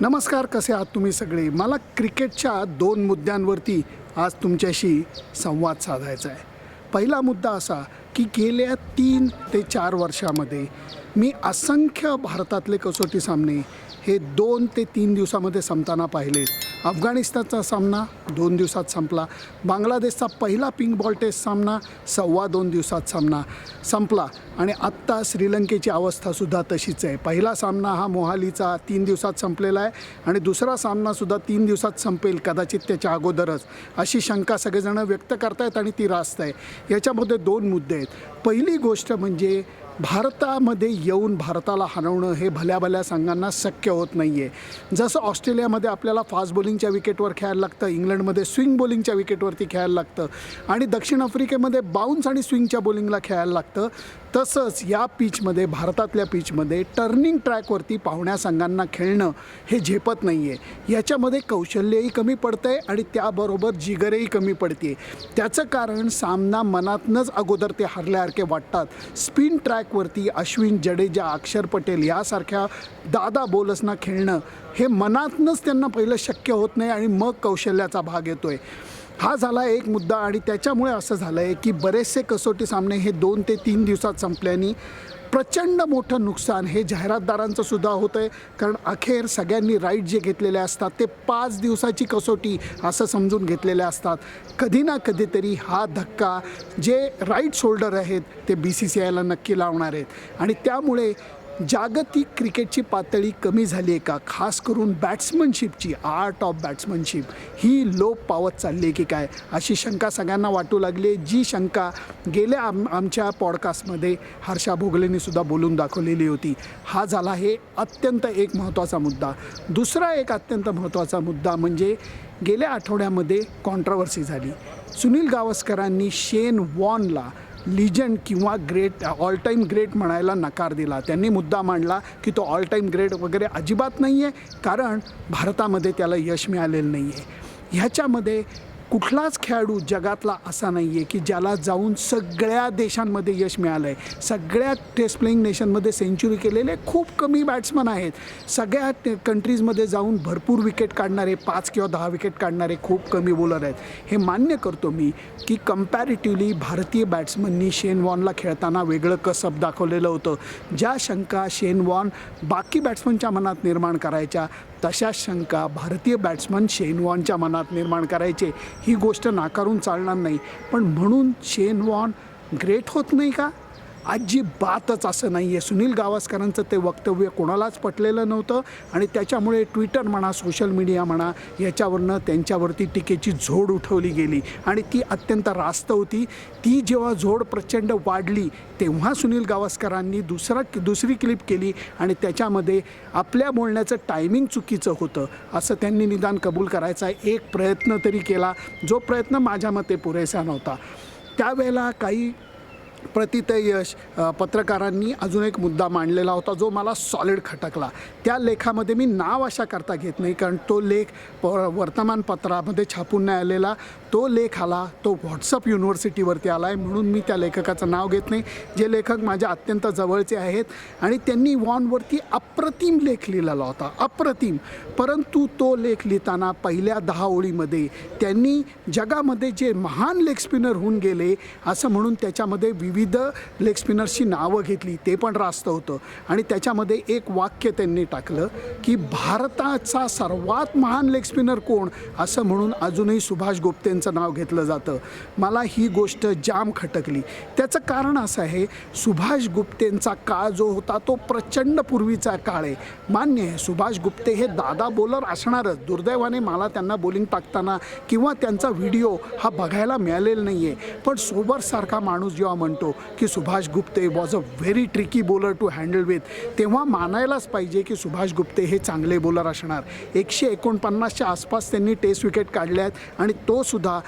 नमस्कार कसे आहात तुम्ही सगळे? मला क्रिकेटच्या दोन मुद्द्यांवरती आज तुमच्याशी संवाद साधायचा आहे. पहिला मुद्दा असा की गेल्या तीन ते चार वर्षामध्ये मी असंख्य भारतातले कसोटी सामने हे दोन ते तीन दिवसामध्ये संपताना पाहिले. अफगाणिस्तानचा सामना दोन दिवसात संपला. बांगलादेशचा पहिला पिंक बॉल टेस्ट सामना सव्वा दोन दिवसात सामना संपला. आणि आत्ता श्रीलंकेची अवस्थासुद्धा तशीच आहे. पहिला सामना हा मोहालीचा तीन दिवसात संपलेला आहे आणि दुसरा सामनासुद्धा तीन दिवसात संपेल कदाचित त्याच्या अगोदरच. अशी शंका सगळेजणं व्यक्त करतायत आणि ती रास्त आहे. याच्यामध्ये दोन मुद्दे आहेत. पहिली गोष्ट म्हणजे भारतामध्ये येऊन भारताला हरवणं हे भल्या भल्या संघांना शक्य होत नाही आहे जसं ऑस्ट्रेलियामध्ये आपल्याला फास्ट बॉलिंगच्या विकेटवर खेळायला लागतं इंग्लंडमध्ये स्विंग बॉलिंगच्या विकेटवरती खेळायला लागतं आणि दक्षिण आफ्रिकेमध्ये बाउन्स आणि स्विंगच्या बॉलिंगला खेळायला लागतं. तसंच या पिचमध्ये भारतातल्या पिचमध्ये टर्निंग ट्रॅकवरती पाहुण्या संघांना खेळणं हे झेपत नाही आहे याच्यामध्ये कौशल्यही कमी पडतं आहे आणि त्याबरोबर जिगरही कमी पडते त्याचं कारण सामना मनातनंच अगोदर ते हरल्यासारखे वाटतात. स्पिन ट्रॅकवरती अश्विन जडेजा अक्षर पटेल यासारख्या दादा बोलसना खेळणं हे मनातनंच त्यांना पहिलं शक्य होत नाही आणि मग कौशल्याचा भाग येतो आहे हा झाला एक मुद्दा आणि त्याच्यामुळे असं झालं आहे की बरेचसे कसोटी सामने हे दोन ते तीन दिवसात संपल्याने प्रचंड मोठं नुकसान हे जाहिरातदारांचं सुद्धा होतं आहे कारण अखेर सगळ्यांनी राईट जे घेतलेले असतात ते पाच दिवसाची कसोटी असं समजून घेतलेले असतात. कधी ना कधीतरी हा धक्का जे राईट शोल्डर आहेत ते बी सी सी आयला नक्की लावणार आहेत. आणि त्यामुळे जागतिक क्रिकेटची पातळी कमी झाली आहे का? खास करून बॅट्समनशिपची आर्ट ऑफ बॅट्समनशिप ही लोप पावत चालली आहे की काय? अशी शंका सगळ्यांना वाटू लागली आहे. जी शंका गेल्या आम आमच्या पॉडकास्टमध्ये हर्षा भोगलेंनी सुद्धा बोलून दाखवलेली होती. हा झाला हे अत्यंत एक महत्त्वाचा मुद्दा. दुसरा एक अत्यंत महत्त्वाचा मुद्दा म्हणजे गेल्या आठवड्यामध्ये कॉन्ट्रवर्सी झाली. सुनील गावस्करांनी शेन वॉनला लिजंड किंवा ग्रेट ऑल टाईम ग्रेट म्हणायला नकार दिला. त्यांनी मुद्दा मांडला की तो ऑल टाईम ग्रेट वगैरे अजिबात नाही आहे कारण भारतामध्ये त्याला यश मिळालेलं नाही आहे ह्याच्यामध्ये कुठलाच खेळाडू जगातला असा नाही आहे की ज्याला जाऊन सगळ्या देशांमध्ये यश मिळालं आहे सगळ्या टेस्ट प्लेईंग नेशनमध्ये सेंचुरी केलेले खूप कमी बॅट्समन आहेत. सगळ्या कंट्रीजमध्ये जाऊन भरपूर विकेट काढणारे पाच किंवा दहा विकेट काढणारे खूप कमी बॉलर आहेत. हे मान्य करतो मी की कम्पॅरेटिव्हली भारतीय बॅट्समननी शेन वॉनला खेळताना वेगळं कसब दाखवलेलं होतं. ज्या शंका शेन वॉन बाकी बॅट्समनच्या मनात निर्माण करायच्या तशा शंका भारतीय बॅट्समन शेन वॉनच्या मनात निर्माण करायचे. ही गोष्ट नाकारून चालणार नाही. पण म्हणून शेन वॉन ग्रेट होत नाही का? अजिबातच असं नाही आहे सुनील गावस्करांचं ते वक्तव्य कोणालाच पटलेलं नव्हतं आणि त्याच्यामुळे ट्विटर म्हणा सोशल मीडिया म्हणा याच्यावरनं त्यांच्यावरती टीकेची झोड उठवली गेली. आणि ती अत्यंत रास्त होती. ती जेव्हा झोड प्रचंड वाढली तेव्हा सुनील गावस्करांनी दुसरा दुसरी क्लिप केली आणि त्याच्यामध्ये आपल्या बोलण्याचं टायमिंग चुकीचं होतं असं त्यांनी निदान कबूल करायचा एक प्रयत्न तरी केला जो प्रयत्न माझ्या मते पुरेसा नव्हता. त्यावेळेला काही प्रतितयश पत्रकारांनी अजून एक मुद्दा मांडलेला होता जो मला सॉलिड खटकला. त्या लेखामध्ये मी नाव अशा करता घेत नाही कारण तो लेख वर्तमानपत्रामध्ये छापून नाही आलेला. तो लेख आला तो व्हॉट्सअप युनिव्हर्सिटीवरती आला आहे म्हणून मी त्या लेखकाचं नाव घेत नाही. जे लेखक माझ्या अत्यंत जवळचे आहेत आणि त्यांनी वॉनवरती अप्रतिम लेख लिहिलेला होता अप्रतिम. परंतु तो लेख लिहिताना पहिल्या दहा ओळीमध्ये त्यांनी जगामध्ये जे महान लेग स्पिनर होऊन गेले असं म्हणून त्याच्यामध्ये विविध लेग स्पिनर्सची नावं घेतली ते पण रास्त होतं. आणि त्याच्यामध्ये एक वाक्य त्यांनी टाकलं की भारताचा सर्वात महान लेग स्पिनर कोण? असं म्हणून अजूनही सुभाष गुप्तेंचं नाव घेतलं जातं. मला ही गोष्ट जाम खटकली. त्याचं कारण असं आहे सुभाष गुप्तेंचा काळ जो होता तो प्रचंड पूर्वीचा काळ आहे. मान्य आहे सुभाष गुप्ते हे दादा बॉलर असणारच. दुर्दैवाने मला त्यांना बॉलिंग टाकताना किंवा त्यांचा व्हिडिओ हा बघायला मिळालेला नाही आहे पण सोबरसारखा माणूस जेव्हा म्हणतो की Subhash Gupte was a very tricky bowler to handle with तेव्हा मानायलाच पाहिजे की सुभाष गुप्ते हे चांगले बॉलर असणार. एकशे एकोणपन्नासच्या आसपास त्यांनी टेस्ट विकेट काढल्या आहेत आणि तो सुद्धा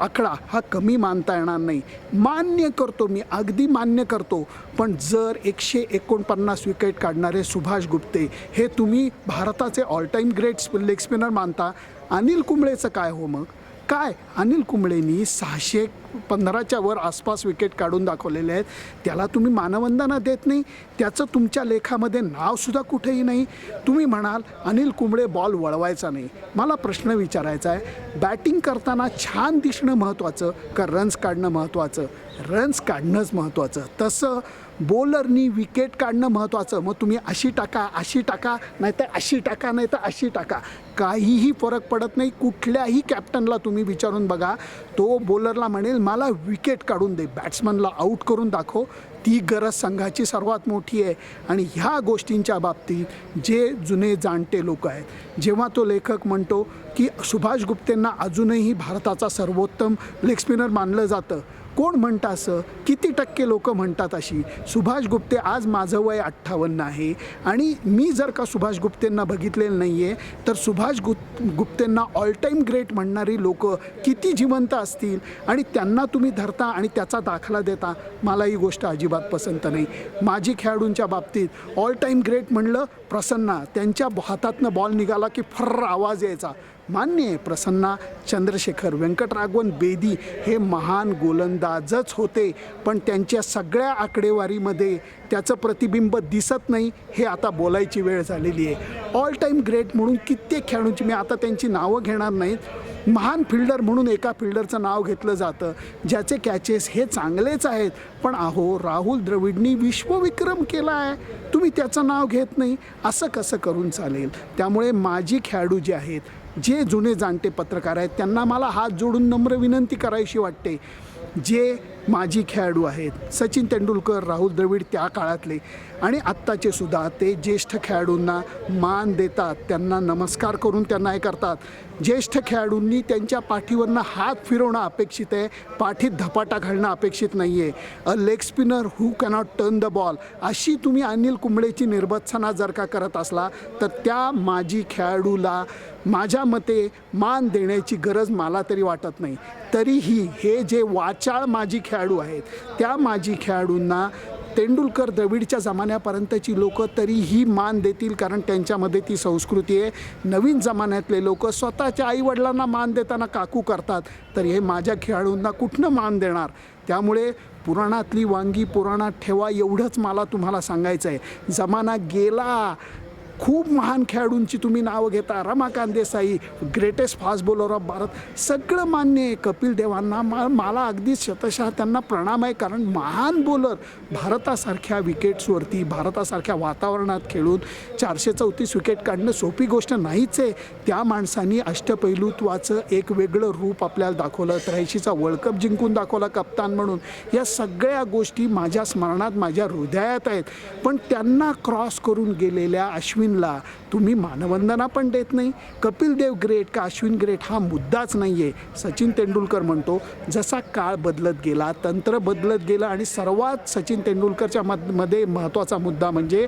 आकडा हा कमी मानता येणार नाही. मान्य करतो मी अगदी मान्य करतो पण जर एकशे एकोणपन्नास विकेट काढणारे सुभाष गुप्ते हे तुम्ही भारताचे all time great leg spinner मानता अनिल कुंबळेचं काय हो मग? काय? अनिल कुंबळेंनी सहाशे पंधराच्या वर आसपास विकेट काढून दाखवलेले आहेत. त्याला तुम्ही मानवंदना देत नाही. त्याचं तुमच्या लेखामध्ये नावसुद्धा कुठेही नाही. तुम्ही म्हणाल अनिल कुंबळे बॉल वळवायचा नाही. मला प्रश्न विचारायचा आहे. बॅटिंग करताना छान दिसणं महत्त्वाचं का रन्स काढणं महत्त्वाचं रन्स काढणंच महत्त्वाचं तसं बॉलरनी विकेट काढणं महत्त्वाचं मग तुम्ही अशी टाका अशी टाका नाही तर अशी टाका नाही तर अशी टाका. काहीही फरक पडत नाही. कुठल्याही कॅप्टनला तुम्ही विचारून बघा. तो बॉलरला म्हणेल मला विकेट काढून दे. बॅट्समनला आऊट करून दाखव. ती गरज संघाची सर्वात मोठी आहे. आणि ह्या गोष्टींच्या बाबतीत जे जुने जाणते लोक आहेत जेव्हा तो लेखक म्हणतो की सुभाष गुप्तेंना अजूनही भारताचा सर्वोत्तम लेग स्पिनर मानलं जातं. कोण म्हणतं असं? किती टक्के लोक म्हणतात अशी? सुभाष गुप्ते आज माझं वय अठ्ठावन्न आहे आणि मी जर का सुभाष गुप्तेंना बघितलेलं नाही आहे तर सुभाष गुप गुप्तेंना ऑल टाईम ग्रेट म्हणणारी लोक किती जिवंत असतील? आणि त्यांना तुम्ही धरता आणि त्याचा दाखला देता मला ही गोष्ट अजिबात पसंत नाही. माजी खेळाडूंच्या बाबतीत ऑल टाईम ग्रेट म्हणलं प्रसन्ना त्यांच्या हातातनं बॉल निघाला की फर्र आवाज यायचा. मान्य आहे प्रसन्ना चंद्रशेखर व्यंकटराघवन बेदी हे महान गोलंदाजच होते पण त्यांच्या सगळ्या आकडेवारीमध्ये त्याचं प्रतिबिंब दिसत नाही हे आता बोलायची वेळ झालेली आहे. ऑल टाईम ग्रेट म्हणून कित्येक खेळाडूंची मी आता त्यांची नावं घेणार नाहीत. महान फिल्डर म्हणून एका फिल्डरचं नाव घेतलं जातं ज्याचे कॅचेस हे चांगलेच आहेत. पण अहो राहुल द्रविडनी विश्वविक्रम केला आहे. तुम्ही त्याचं नाव घेत नाही असं कसं करून चालेल? त्यामुळे माजी खेळाडू जे आहेत जे जुने जाणते पत्रकार आहेत त्यांना मला हात जोडून नम्र विनंती करायची वाटते. जे माजी खेळाडू आहेत सचिन तेंडुलकर राहुल द्रविड त्या काळातले आणि आत्ताचे सुद्धा ते ज्येष्ठ खेळाडूंना मान देतात त्यांना नमस्कार करून त्यांना हे करतात. ज्येष्ठ खेळाडूंनी त्यांच्या पाठीवरनं हात फिरवणं अपेक्षित आहे. पाठीत धपाटा घालणं अपेक्षित नाही आहे a leg spinner who cannot turn the ball अशी तुम्ही अनिल कुंबळेची निर्बत्सना जर का करत असला तर त्या माजी खेळाडूला माझ्या मते मान देण्याची गरज मला तरी वाटत नाही. तरीही हे जे वाचाळ माजी खेळाडू आहेत त्या माजी खेळाडूंना तेंडुलकर द्रविडच्या जमान्यापर्यंतची लोक तरीही मान देतील कारण त्यांच्यामध्ये ती संस्कृती आहे. नवीन जमान्यातले लोक स्वतःच्या आईवडिलांना मान देताना काकू करतात. तर हे माझ्या खेळाडूंना कुठनं मान देणार? त्यामुळे पुराणातली वांगी पुराणात ठेवा एवढंच मला तुम्हाला सांगायचं आहे जमाना गेला. खूप महान खेळाडूंची तुम्ही नावं घेता. Ramakant Desai greatest fast bowler of Bharat. सगळं मान्य आहे कपिल देवांना. मा मला अगदी शतशः त्यांना प्रणाम आहे. कारण महान बॉलर भारतासारख्या विकेट्सवरती भारतासारख्या वातावरणात खेळून चारशे चौतीस विकेट काढणं सोपी गोष्ट नाहीच आहे. त्या माणसांनी अष्टपैलुत्वाचं एक वेगळं रूप आपल्याला दाखवलं. त्र्याऐंशीचा वर्ल्ड कप जिंकून दाखवला कप्तान म्हणून. या सगळ्या गोष्टी माझ्या स्मरणात माझ्या हृदयात आहेत. पण त्यांना क्रॉस करून गेलेल्या अश्विन अश्विनला तुम्ही मानवंदना पण देत नाही. कपिल देव ग्रेट का अश्विन ग्रेट हा मुद्दाच नाही आहे सचिन तेंडुलकर म्हणतो जसा काळ बदलत गेला तंत्र बदलत गेलं आणि सर्वात सचिन तेंडुलकरच्या मधमध्ये महत्त्वाचा मुद्दा म्हणजे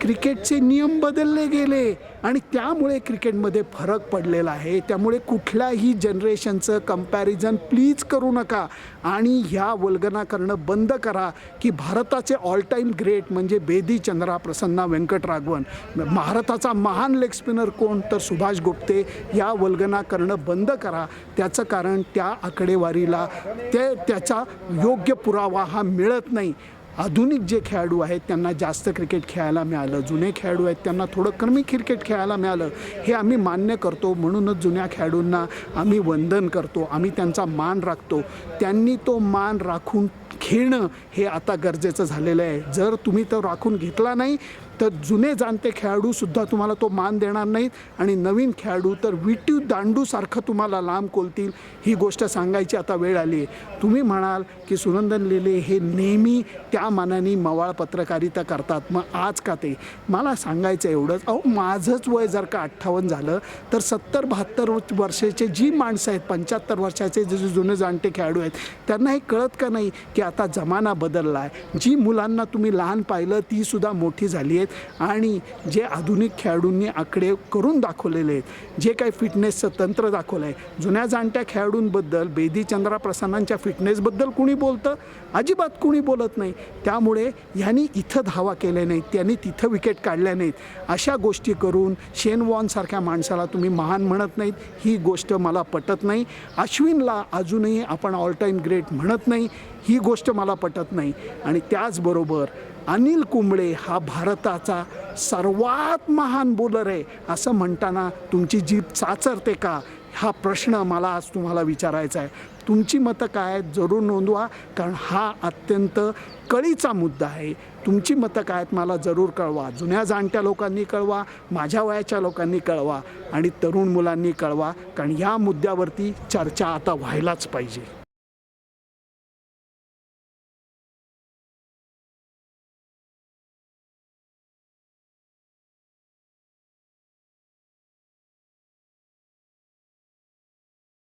क्रिकेटचे नियम बदलले गेले आणि त्यामुळे क्रिकेटमध्ये फरक पडलेला आहे. त्यामुळे कुठल्याही जनरेशनचं कंपॅरिझन प्लीज करू नका आणि ह्या वल्गना करणं बंद करा की भारताचे ऑल टाईम ग्रेट म्हणजे बेदी चंद्रा प्रसन्ना व्यंकटराघवन. भारताचा महान लेग स्पिनर कोण तर सुभाष गुप्ते या वल्गना करणं बंद करा. त्याचं कारण त्या आकडेवारीला ते त्याचा योग्य पुरावा हा मिळत नाही. आधुनिक जे खेळाडू आहेत त्यांना जास्त क्रिकेट खेळायला मिळालं. जुने खेळाडू आहेत त्यांना थोडं कमी क्रिकेट खेळायला मिळालं. हे आम्ही मान्य करतो. म्हणूनच जुन्या खेळाडूंना आम्ही वंदन करतो. आम्ही त्यांचा मान राखतो. त्यांनी तो मान राखून खेळणं हे आता गरजेचं झालेलं आहे. जर तुम्ही तो राखून घेतला नाही तर जुने जाणते खेळाडूसुद्धा तुम्हाला तो मान देणार नाहीत आणि नवीन खेळाडू तर विट्यू दांडूसारखं तुम्हाला लांब कोलतील. ही गोष्ट सांगायची आता वेळ आली आहे. तुम्ही म्हणाल की सुनंदन लेले हे नेहमी त्या मानाने मवाळ पत्रकारिता करतात. मग आज का ते? मला सांगायचं एवढंच. अहो माझंच वय जर का अठ्ठावन्न झालं तर सत्तर बहात्तर वर्षाचे जी माणसं आहेत पंच्याहत्तर वर्षाचे जे जुने जाणते खेळाडू आहेत त्यांना हे कळत का नाही की आता जमाना बदलला आहे? जी मुलांना तुम्ही लहान पाहिलं तीसुद्धा मोठी झाली आहेत आहेत आणि जे आधुनिक खेळाडूंनी आकडे करून दाखवलेले आहेत जे काही फिटनेसचं तंत्र दाखवलं आहे जुन्या जाणत्या खेळाडूंबद्दल बेदी चंद्रा प्रसन्नांच्या फिटनेसबद्दल कुणी बोलतं? अजिबात कुणी बोलत नाही. त्यामुळे ह्यांनी इथं धावा केल्या नाहीत त्यांनी तिथं विकेट काढल्या नाहीत. अशा गोष्टी करून शेन वॉनसारख्या माणसाला तुम्ही महान म्हणत नाहीत ही गोष्ट मला पटत नाही. अश्विनला अजूनही आपण ऑल टाईम ग्रेट म्हणत नाही ही गोष्ट मला पटत नाही. आणि त्याचबरोबर अनिल कुंबळे हा भारताचा सर्वात महान बोलर आहे असं म्हणताना तुमची जीभ चाचरते का? हा प्रश्न मला आज तुम्हाला विचारायचा आहे. तुमची मतं काय आहेत? जरूर नोंदवा कारण हा अत्यंत कळीचा मुद्दा आहे. तुमची मतं काय आहेत मला जरूर कळवा. जुन्या जाणत्या लोकांनी कळवा माझ्या वयाच्या लोकांनी कळवा आणि तरुण मुलांनी कळवा कारण या मुद्द्यावरती चर्चा आता व्हायलाच पाहिजे.